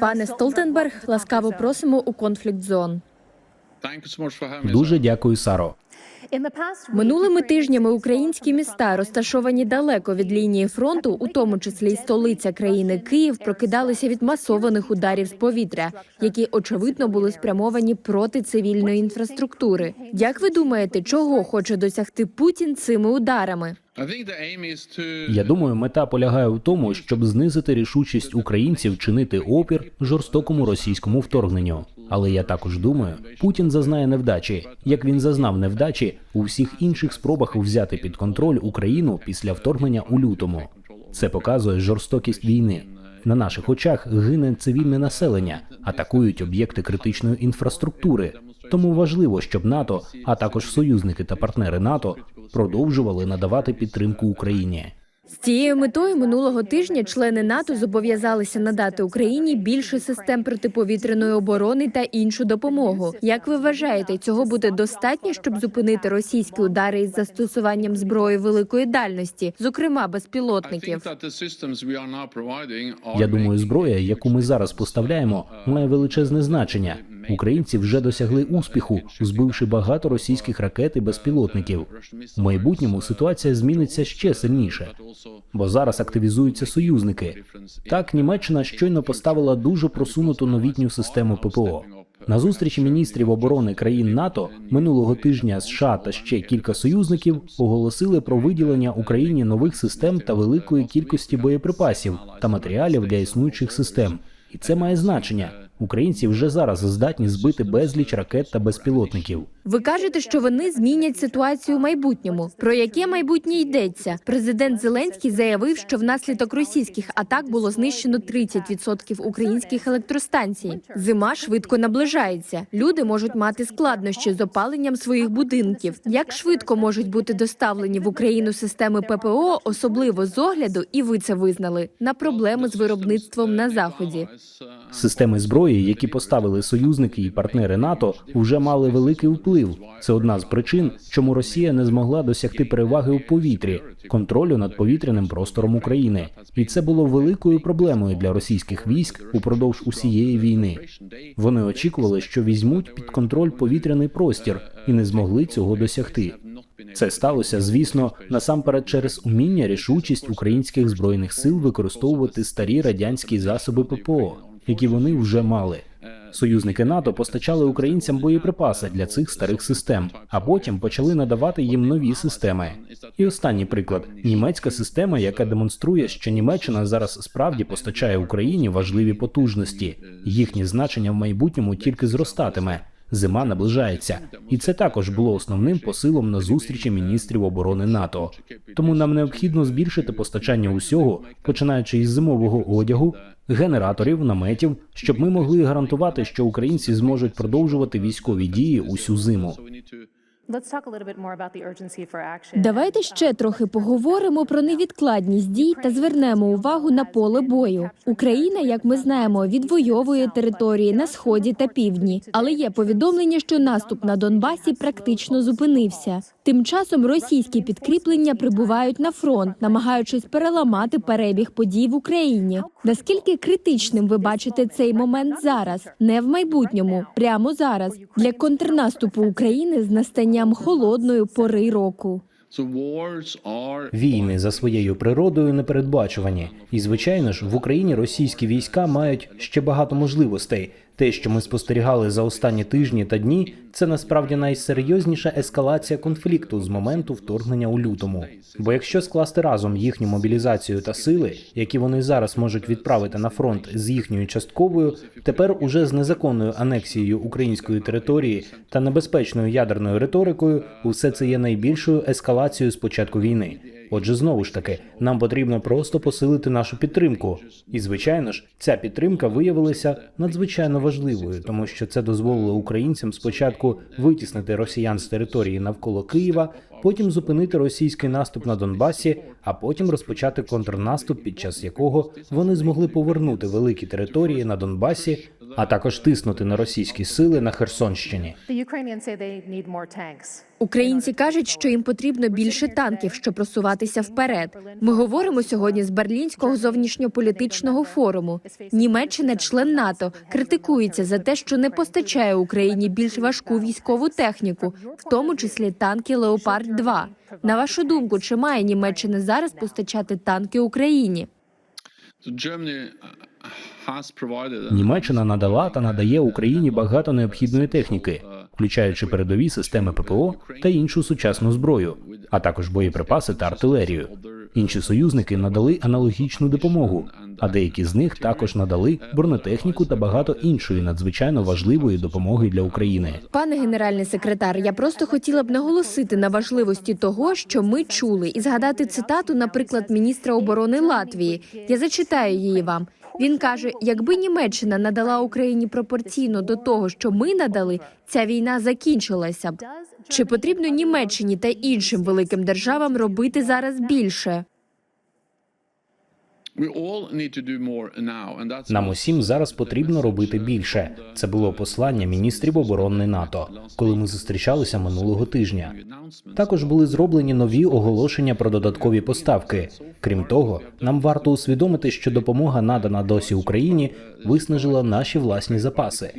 Пане Столтенберг, ласкаво просимо у конфлікт зон. Дуже дякую, Саро. Минулими тижнями українські міста, розташовані далеко від лінії фронту, у тому числі й столиця країни Київ, прокидалися від масованих ударів з повітря, які очевидно були спрямовані проти цивільної інфраструктури. Як ви думаєте, чого хоче досягти Путін цими ударами? Я думаю, мета полягає в тому, щоб знизити рішучість українців чинити опір жорстокому російському вторгненню. Але я також думаю, Путін зазнає невдачі, як він зазнав невдачі у всіх інших спробах взяти під контроль Україну після вторгнення у лютому. Це показує жорстокість війни. На наших очах гине цивільне населення, атакують об'єкти критичної інфраструктури. Тому важливо, щоб НАТО, а також союзники та партнери НАТО продовжували надавати підтримку Україні. З цією метою минулого тижня члени НАТО зобов'язалися надати Україні більше систем протиповітряної оборони та іншу допомогу. Як ви вважаєте, цього буде достатньо, щоб зупинити російські удари із застосуванням зброї великої дальності, зокрема безпілотників? Я думаю, зброя, яку ми зараз поставляємо, має величезне значення. Українці вже досягли успіху, збивши багато російських ракет і безпілотників. У майбутньому ситуація зміниться ще сильніше, бо зараз активізуються союзники. Так, Німеччина щойно поставила дуже просунуту новітню систему ППО. На зустрічі міністрів оборони країн НАТО минулого тижня США та ще кілька союзників оголосили про виділення Україні нових систем та великої кількості боєприпасів та матеріалів для існуючих систем. І це має значення. Українці вже зараз здатні збити безліч ракет та безпілотників. Ви кажете, що вони змінять ситуацію у майбутньому. Про яке майбутнє йдеться? Президент Зеленський заявив, що внаслідок російських атак було знищено 30% українських електростанцій. Зима швидко наближається. Люди можуть мати складнощі з опаленням своїх будинків. Як швидко можуть бути доставлені в Україну системи ППО, особливо з огляду, і ви це визнали на проблеми з виробництвом на заході. Системи зброї, які поставили союзники і партнери НАТО, вже мали великий вплив. Це одна з причин, чому Росія не змогла досягти переваги у повітрі, контролю над повітряним простором України, і це було великою проблемою для російських військ упродовж усієї війни. Вони очікували, що візьмуть під контроль повітряний простір, і не змогли цього досягти. Це сталося, звісно, насамперед через уміння рішучість українських збройних сил використовувати старі радянські засоби ППО, які вони вже мали. Союзники НАТО постачали українцям боєприпаси для цих старих систем, а потім почали надавати їм нові системи. І останній приклад німецька система, яка демонструє, що Німеччина зараз справді постачає Україні важливі потужності. Їхнє значення в майбутньому тільки зростатиме. Зима наближається, і це також було основним посилом на зустрічі міністрів оборони НАТО. Тому нам необхідно збільшити постачання усього, починаючи із зимового одягу, генераторів, наметів, щоб ми могли гарантувати, що українці зможуть продовжувати військові дії усю зиму. Давайте ще трохи поговоримо про невідкладність дій та звернемо увагу на поле бою. Україна, як ми знаємо, відвоює території на сході та півдні, але є повідомлення, що наступ на Донбасі практично зупинився. Тим часом російські підкріплення прибувають на фронт, намагаючись переламати перебіг подій в Україні. Наскільки критичним ви бачите цей момент зараз, не в майбутньому, прямо зараз, для контрнаступу України з настанням холодної пори року? Війни за своєю природою непередбачувані, і звичайно ж в Україні російські війська мають ще багато можливостей. Те, що ми спостерігали за останні тижні та дні, це насправді найсерйозніша ескалація конфлікту з моменту вторгнення у лютому. Бо якщо скласти разом їхню мобілізацію та сили, які вони зараз можуть відправити на фронт з їхньою частковою, тепер уже з незаконною анексією української території та небезпечною ядерною риторикою, усе це є найбільшою ескалацією з початку війни. Отже, знову ж таки, нам потрібно просто посилити нашу підтримку. І звичайно ж, ця підтримка виявилася надзвичайно важливою, тому що це дозволило українцям спочатку витіснити росіян з території навколо Києва, потім зупинити російський наступ на Донбасі, а потім розпочати контрнаступ, під час якого вони змогли повернути великі території на Донбасі, а також тиснути на російські сили на Херсонщині. Українці кажуть, що їм потрібно більше танків, щоб просуватися вперед. Ми говоримо сьогодні з Берлінського зовнішньополітичного форуму. Німеччина, член НАТО, критикується за те, що не постачає Україні більш важку військову техніку, в тому числі танки Леопард 2 На вашу думку, чи має Німеччина зараз постачати танки Україні? Germany Німеччина надала та надає Україні багато необхідної техніки, включаючи передові системи ППО та іншу сучасну зброю, а також боєприпаси та артилерію. Інші союзники надали аналогічну допомогу, а деякі з них також надали бронетехніку та багато іншої надзвичайно важливої допомоги для України. Пане генеральний секретар, я просто хотіла б наголосити на важливості того, що ми чули, і згадати цитату, наприклад, міністра оборони Латвії. Я зачитаю її вам. Він каже: якби Німеччина надала Україні пропорційно до того, що ми надали, ця війна закінчилася б. Чи потрібно Німеччині та іншим великим державам робити зараз більше? Нам усім зараз потрібно робити більше. Це було послання міністрів оборони НАТО, коли ми зустрічалися минулого тижня. Також були зроблені нові оголошення про додаткові поставки. Крім того, нам варто усвідомити, що допомога надана досі Україні виснажила наші власні запаси.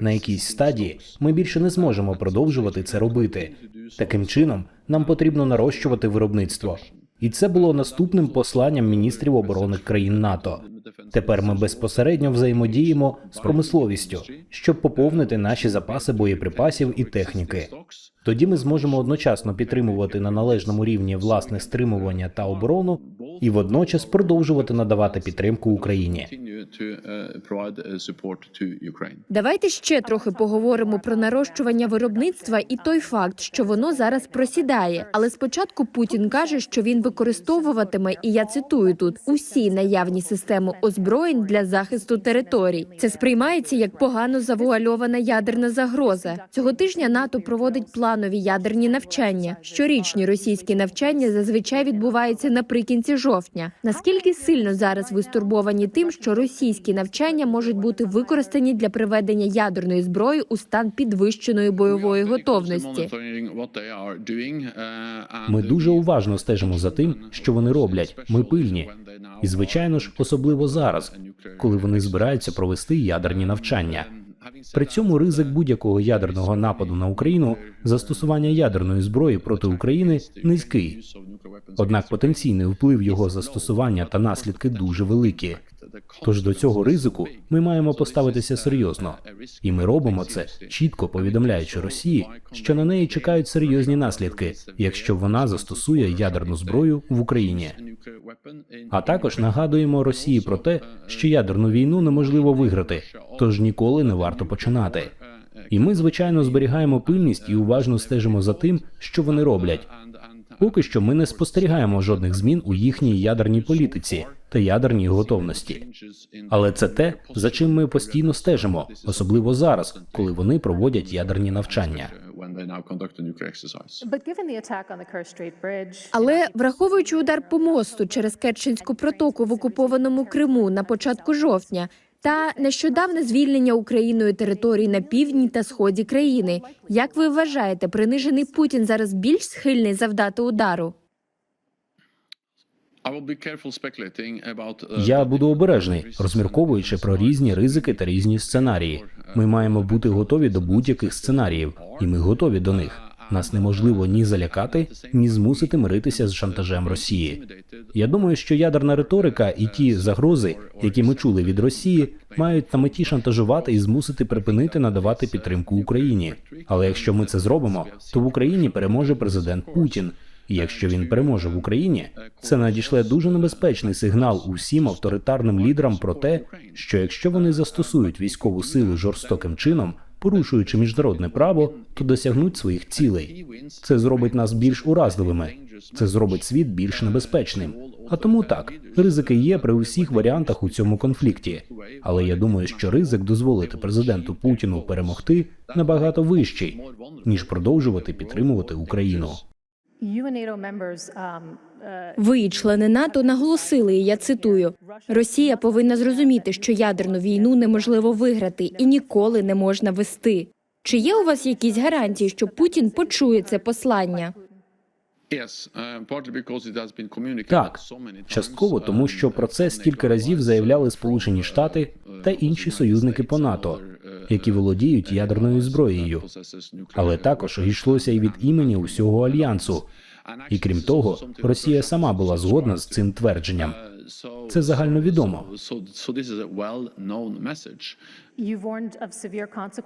На якійсь стадії ми більше не зможемо продовжувати це робити. Таким чином, нам потрібно нарощувати виробництво. І це було наступним посланням міністрів оборони країн НАТО. Тепер ми безпосередньо взаємодіємо з промисловістю, щоб поповнити наші запаси боєприпасів і техніки. Тоді ми зможемо одночасно підтримувати на належному рівні власне стримування та оборону, і водночас продовжувати надавати підтримку Україні. Давайте ще трохи поговоримо про нарощування виробництва і той факт, що воно зараз просідає. Але спочатку Путін каже, що він використовуватиме, і я цитую тут усі наявні системи озброєнь для захисту територій. Це сприймається як погано завуальована ядерна загроза. Цього тижня НАТО проводить планові ядерні навчання. Щорічні російські навчання зазвичай відбуваються наприкінці жовтня. Наскільки сильно зараз ви стурбовані тим, що російські навчання можуть бути використані для приведення ядерної зброї у стан підвищеної бойової готовності? Ми дуже уважно стежимо за тим, що вони роблять. Ми пильні. І звичайно ж, особливо зараз, коли вони збираються провести ядерні навчання. При цьому ризик будь-якого ядерного нападу на Україну, застосування ядерної зброї проти України низький. Однак потенційний вплив його застосування та наслідки дуже великі. Тож до цього ризику ми маємо поставитися серйозно, і ми робимо це чітко повідомляючи Росії, що на неї чекають серйозні наслідки, якщо вона застосує ядерну зброю в Україні. А також нагадуємо Росії про те, що ядерну війну неможливо виграти, тож ніколи не варто починати. І ми, звичайно, зберігаємо пильність і уважно стежимо за тим, що вони роблять. Поки що ми не спостерігаємо жодних змін у їхній ядерній політиці та ядерній готовності. Але це те, за чим ми постійно стежимо, особливо зараз, коли вони проводять ядерні навчання. Але враховуючи удар по мосту через Керченську протоку в окупованому Криму на початку жовтня та нещодавне звільнення Україною територій на півдні та сході країни, як ви вважаєте, принижений Путін зараз більш схильний завдати удару? Uh, Я буду обережний, розмірковуючи про різні ризики та різні сценарії. Ми маємо бути готові до будь-яких сценаріїв, і ми готові до них. Нас неможливо ні залякати, ні змусити миритися з шантажем Росії. Я думаю, що ядерна риторика і ті загрози, які ми чули від Росії, мають на меті шантажувати і змусити припинити надавати підтримку Україні. Але якщо ми це зробимо, то в Україні переможе президент Путін. І якщо він переможе в Україні, це надішле дуже небезпечний сигнал усім авторитарним лідерам про те, що якщо вони застосують військову силу жорстоким чином, порушуючи міжнародне право, то досягнуть своїх цілей. Це зробить нас більш уразливими. Це зробить світ більш небезпечним. А тому так, ризики є при усіх варіантах у цьому конфлікті. Але я думаю, що ризик дозволити президенту Путіну перемогти набагато вищий, ніж продовжувати підтримувати Україну. Ви, члени НАТО, наголосили, я цитую: Росія повинна зрозуміти, що ядерну війну неможливо виграти і ніколи не можна вести. Чи є у вас якісь гарантії, що Путін почує це послання? Так, so частково тому, що про це стільки разів заявляли Сполучені Штати та інші союзники по НАТО, які володіють ядерною зброєю. Але також йшлося і від імені усього альянсу. І крім того, Росія сама була згодна з цим твердженням. Це загальновідомо.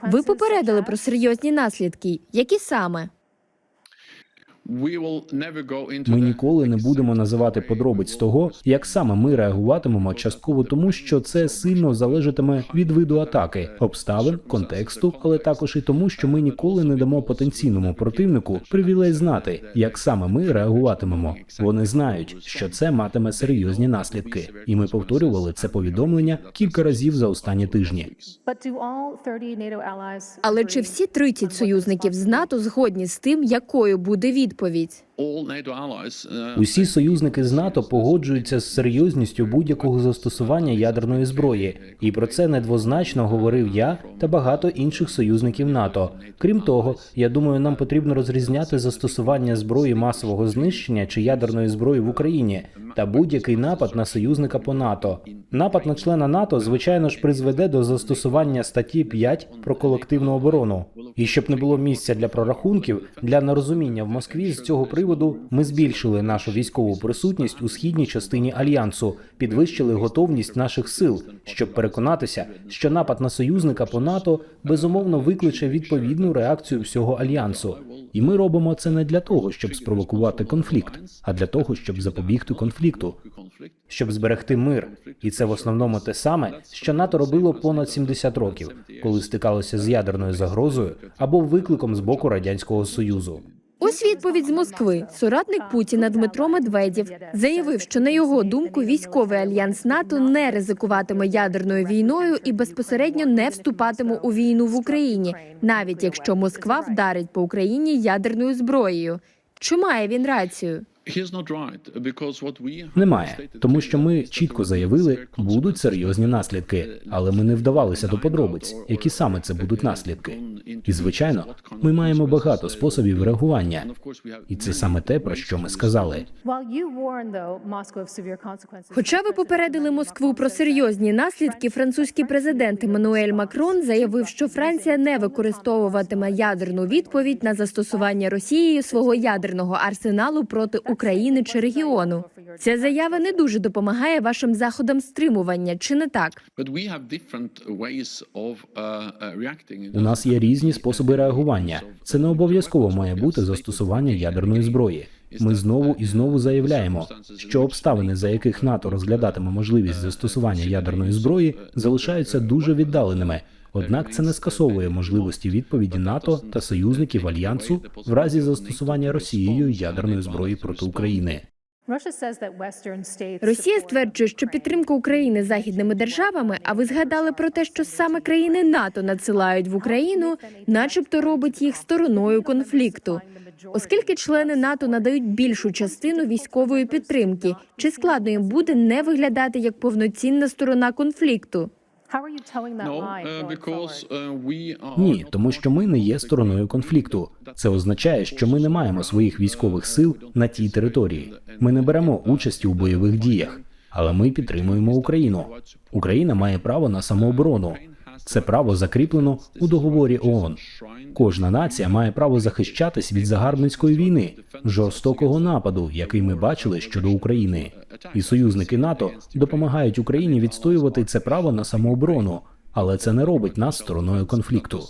Ви попередили про серйозні наслідки. Які саме? Ми ніколи не будемо називати подробиць того, як саме ми реагуватимемо, частково тому, що це сильно залежатиме від виду атаки, обставин, контексту, але також і тому, що ми ніколи не дамо потенційному противнику привілей знати, як саме ми реагуватимемо. Вони знають, що це матиме серйозні наслідки, і ми повторювали це повідомлення кілька разів за останні тижні. But do all 30 NATO allies Але чи всі on 30 союзників з НАТО згодні з тим, якою буде відповідь? Uh, Усі союзники з НАТО погоджуються з серйозністю будь-якого застосування ядерної зброї, і про це недвозначно говорив я та багато інших союзників НАТО. Крім того, я думаю, нам потрібно розрізняти застосування зброї масового знищення чи ядерної зброї в Україні та будь-який напад на союзника по НАТО. Напад на члена НАТО, звичайно ж, призведе до застосування статті 5 про колективну оборону. І щоб не було місця для прорахунків, для нерозуміння в Москві з цього приводу ми збільшили нашу військову присутність у східній частині альянсу, підвищили готовність наших сил, щоб переконатися, що напад на союзника по НАТО безумовно викличе відповідну реакцію всього альянсу. І ми робимо це не для того, щоб спровокувати конфлікт, а для того, щоб запобігти конфлікту, щоб зберегти мир. І це в основному те саме, що НАТО робило понад 70 років, коли стикалося з ядерною загрозою або викликом з боку радянського союзу. Ось відповідь з Москви. Соратник Путіна Дмитро Медведєв заявив, що на його думку військовий альянс НАТО не ризикуватиме ядерною війною і безпосередньо не вступатиме у війну в Україні, навіть якщо Москва вдарить по Україні ядерною зброєю. Чи має він рацію? He's not right, because what we have Немає, тому що ми чітко заявили, будуть серйозні наслідки, але ми не вдавалися до подробиць, які саме це будуть наслідки. І звичайно, ми маємо багато способів реагування, і це саме те, про що ми сказали. While you warn, though, Moscow of severe consequences. Хоча ви попередили Москву про серйозні наслідки, французький президент Еммануель Макрон заявив, що Франція не використовуватиме ядерну відповідь на застосування Росією свого ядерного арсеналу проти України чи регіону. Ця заява не дуже допомагає вашим заходам стримування, чи не так? Uh, uh. У нас є різні способи реагування. Це не обов'язково має бути застосування ядерної зброї. Ми знову і знову заявляємо, що обставини, за яких НАТО розглядатиме можливість застосування ядерної зброї, залишаються дуже віддаленими. Однак це не скасовує можливості відповіді НАТО та союзників альянсу в разі застосування Росією ядерної зброї проти України. Росія стверджує, що підтримка України західними державами. А ви згадали про те, що саме країни НАТО надсилають в Україну, начебто робить їх стороною конфлікту. Оскільки члени НАТО надають більшу частину військової підтримки, чи складно їм буде не виглядати як повноцінна сторона конфлікту? Uh, uh, we are Ні, тому що ми не є стороною конфлікту. Це означає, що ми не маємо своїх військових сил на тій території. Ми не беремо участі у бойових діях, але ми підтримуємо Україну. Україна має право на самооборону. Це право закріплено у договорі ООН. Кожна нація має право захищатись від загарбницької війни, жорстокого нападу, який ми бачили щодо України. І союзники НАТО допомагають Україні відстоювати це право на самооборону, але це не робить нас стороною конфлікту.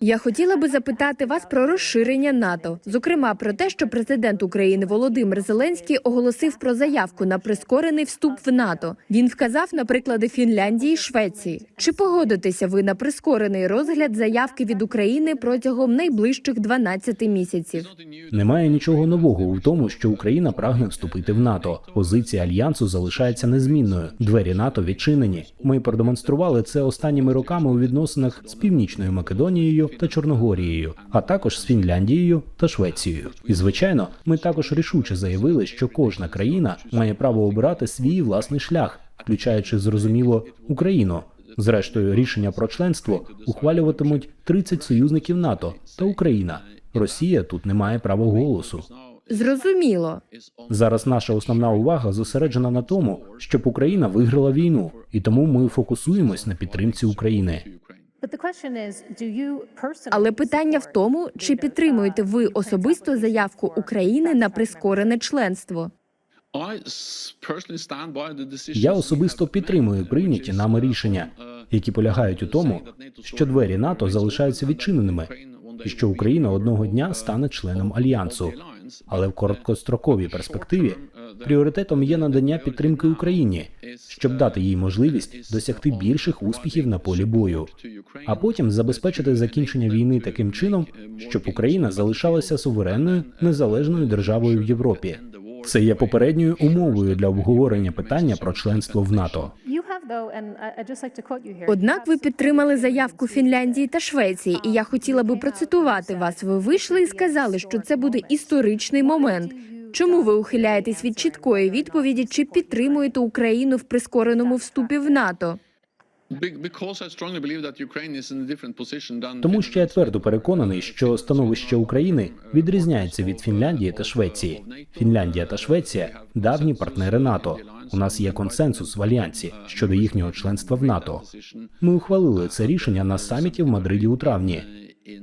Я хотіла би запитати вас про розширення НАТО, зокрема про те, що президент України Володимир Зеленський оголосив про заявку на прискорений вступ в НАТО. Він вказав на приклади Фінляндії і Швеції. Чи погодитеся ви на прискорений розгляд заявки від України протягом найближчих 12 місяців? Немає нічого нового у тому, що Україна прагне вступити в НАТО. Позиція альянсу залишається незмінною. Двері НАТО відчинені. Ми продемонстрували це останніми роками у відносинах з Північною Македонією Та Чорногорією, а також з Фінляндією та Швецією. І звичайно, ми також рішуче заявили, що кожна країна має право обирати свій власний шлях, включаючи зрозуміло Україну. Зрештою, рішення про членство ухвалюватимуть 30 союзників НАТО та Україна. Росія тут не має права голосу. Зрозуміло. Зараз наша основна увага зосереджена на тому, щоб Україна виграла війну, і тому ми фокусуємось на підтримці України. But the question is, do you personally Але питання в тому, чи підтримуєте ви особисто заявку України на прискорене членство? Я особисто підтримую прийняті нами рішення, які полягають у тому, що двері НАТО залишаються відчиненими, і що Україна одного дня стане членом альянсу. Але в короткостроковій перспективі пріоритетом є надання підтримки Україні, щоб дати їй можливість досягти більших успіхів на полі бою, а потім забезпечити закінчення війни таким чином, щоб Україна залишалася суверенною незалежною державою в Європі. Це є попередньою умовою для обговорення питання про членство в НАТО. Однак ви підтримали заявку Фінляндії та Швеції, і я хотіла би процитувати вас. Ви вийшли і сказали, що це буде історичний момент. Чому ви ухиляєтесь від чіткої відповіді, чи підтримуєте Україну в прискореному вступі в НАТО? Тому що я твердо переконаний, що становище України відрізняється від Фінляндії та Швеції. Фінляндія та Швеція давні партнери НАТО. У нас є консенсус в альянсі щодо їхнього членства в НАТО. Ми ухвалили це рішення на саміті в Мадриді у травні.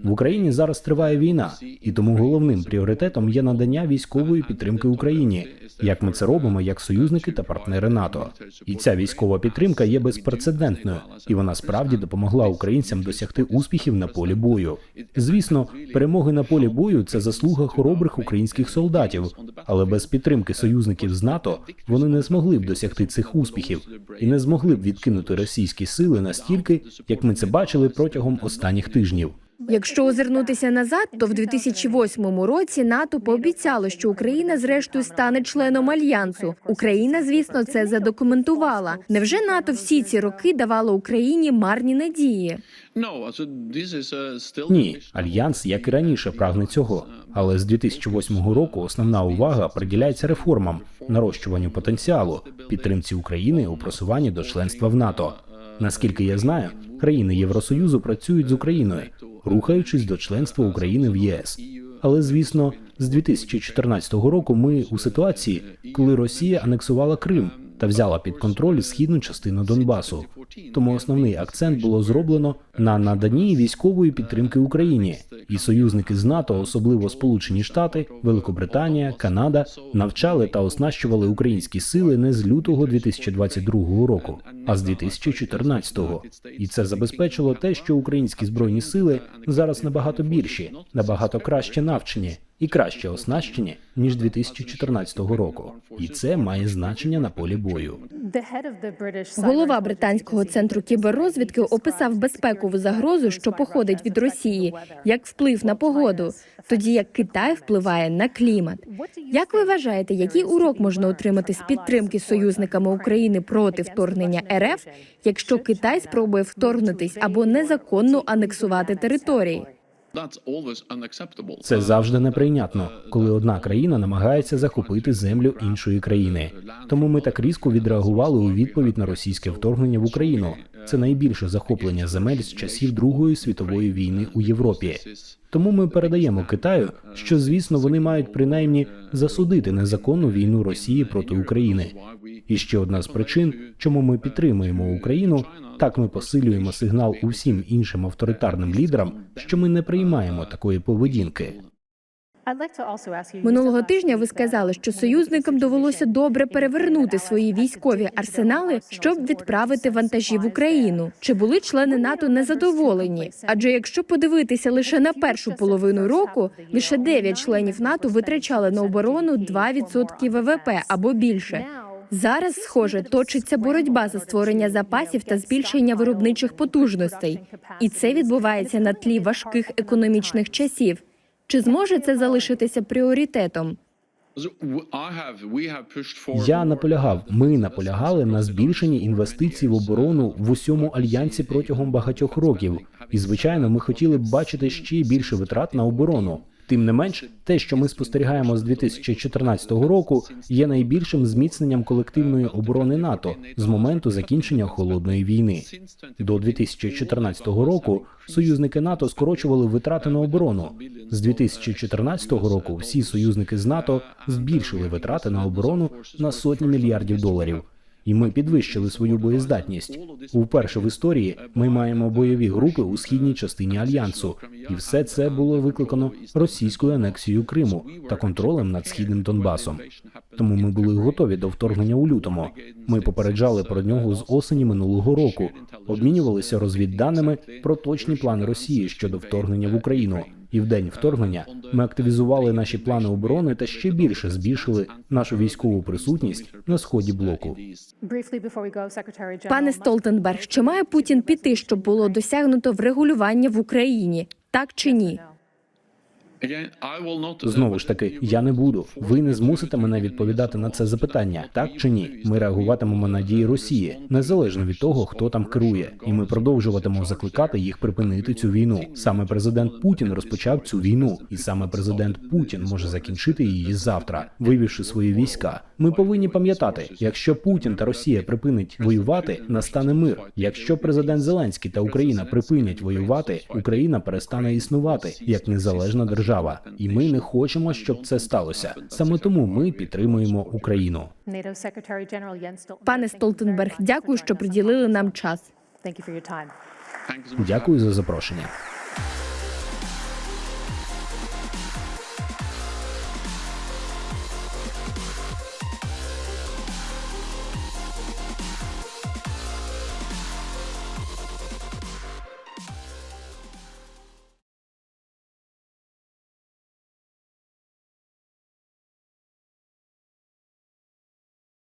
В Україні зараз триває війна, і тому головним пріоритетом є надання військової підтримки Україні, як ми це робимо як союзники та партнери НАТО. І ця військова підтримка є безпрецедентною, і вона справді допомогла українцям досягти успіхів на полі бою. Звісно, перемоги на полі бою це заслуга хоробрих українських солдатів, але без підтримки союзників з НАТО вони не змогли б досягти цих успіхів і не змогли б відкинути російські сили настільки, як ми це бачили протягом останніх тижнів. Якщо озирнутися назад, то в 2008 році НАТО пообіцяло, що Україна зрештою стане членом альянсу. Україна, звісно, це задокументувала. Невже НАТО всі ці роки давало Україні марні надії? Ні, альянс, як і раніше, прагне цього. Але з 2008 року основна увага приділяється реформам, нарощуванню потенціалу, підтримці України у просуванні до членства в НАТО. Наскільки я знаю, країни Євросоюзу працюють з Україною, рухаючись до членства України в ЄС. Але звісно, з 2014 року ми у ситуації, коли Росія анексувала Крим та взяла під контроль східну частину Донбасу. Тому основний акцент було зроблено на наданні військової підтримки Україні, і союзники з НАТО, особливо Сполучені Штати, Великобританія, Канада, навчали та оснащували українські сили не з лютого 2022 року, а з 2014-го. І це забезпечило те, що українські збройні сили зараз набагато більші, набагато краще навчені і краще оснащені ніж 2014 року. І це має значення на полі бою. Голова британського центру кіберрозвідки описав безпекову загрозу, що походить від Росії, як вплив на погоду, тоді як Китай впливає на клімат. Як ви вважаєте, який урок можна отримати з підтримки союзниками України проти вторгнення РФ, якщо Китай спробує вторгнутись або незаконно анексувати території? Це завжди неприйнятно, коли одна країна намагається захопити землю іншої країни. Тому ми так різко відреагували у відповідь на російське вторгнення в Україну. Це найбільше захоплення земель з часів Другої світової війни у Європі. Тому ми передаємо Китаю, що звісно вони мають принаймні засудити незаконну війну Росії проти України. І ще одна з причин, чому ми підтримуємо Україну, так ми посилюємо сигнал усім іншим авторитарним лідерам, що ми не приймаємо такої поведінки. Минулого тижня ви сказали, що союзникам довелося добре перевернути свої військові арсенали, щоб відправити вантажі в Україну. Чи були члени НАТО незадоволені? Адже якщо подивитися лише на першу половину року, лише 9 членів НАТО витрачали на оборону 2% ВВП або більше. Зараз, схоже, точиться боротьба за створення запасів та збільшення виробничих потужностей, і це відбувається на тлі важких економічних часів. Чи зможе це залишитися пріоритетом? Я наполягав. Ми наполягали на збільшенні інвестицій в оборону в усьому альянсі протягом багатьох років. І звичайно, ми хотіли б бачити ще більше витрат на оборону. Тим не менш, те, що ми спостерігаємо з 2014 року, є найбільшим зміцненням колективної оборони НАТО з моменту закінчення холодної війни. До 2014 року союзники НАТО скорочували витрати на оборону. З 2014 року всі союзники з НАТО збільшили витрати на оборону на сотні мільярдів доларів. І ми підвищили свою боєздатність. Уперше в історії ми маємо бойові групи у східній частині альянсу, і все це було викликано російською анексією Криму та контролем над східним Донбасом. Тому ми були готові до вторгнення у лютому. Ми попереджали про нього з осені минулого року, обмінювалися розвідданими про точні плани Росії щодо вторгнення в Україну. І в день вторгнення ми активізували наші плани оборони та ще більше збільшили нашу військову присутність на сході блоку. Пане Столтенберг, чи має Путін піти, щоб було досягнуто врегулювання в Україні? Так чи ні? Знову ж таки, я не буду. Ви не змусите мене відповідати на це запитання, так чи ні? Ми реагуватимемо на дії Росії незалежно від того, хто там керує, і ми продовжуватимемо закликати їх припинити цю війну. Саме президент Путін розпочав цю війну, і саме президент Путін може закінчити її завтра, вивівши свої війська. Ми повинні пам'ятати, якщо Путін та Росія припинить воювати, настане мир. Якщо президент Зеленський та Україна припинять воювати, Україна перестане існувати як незалежна держава. І ми не хочемо, щоб це сталося. Саме тому ми підтримуємо Україну. Пане Столтенберг, дякую, що приділили нам час. Дякую за запрошення.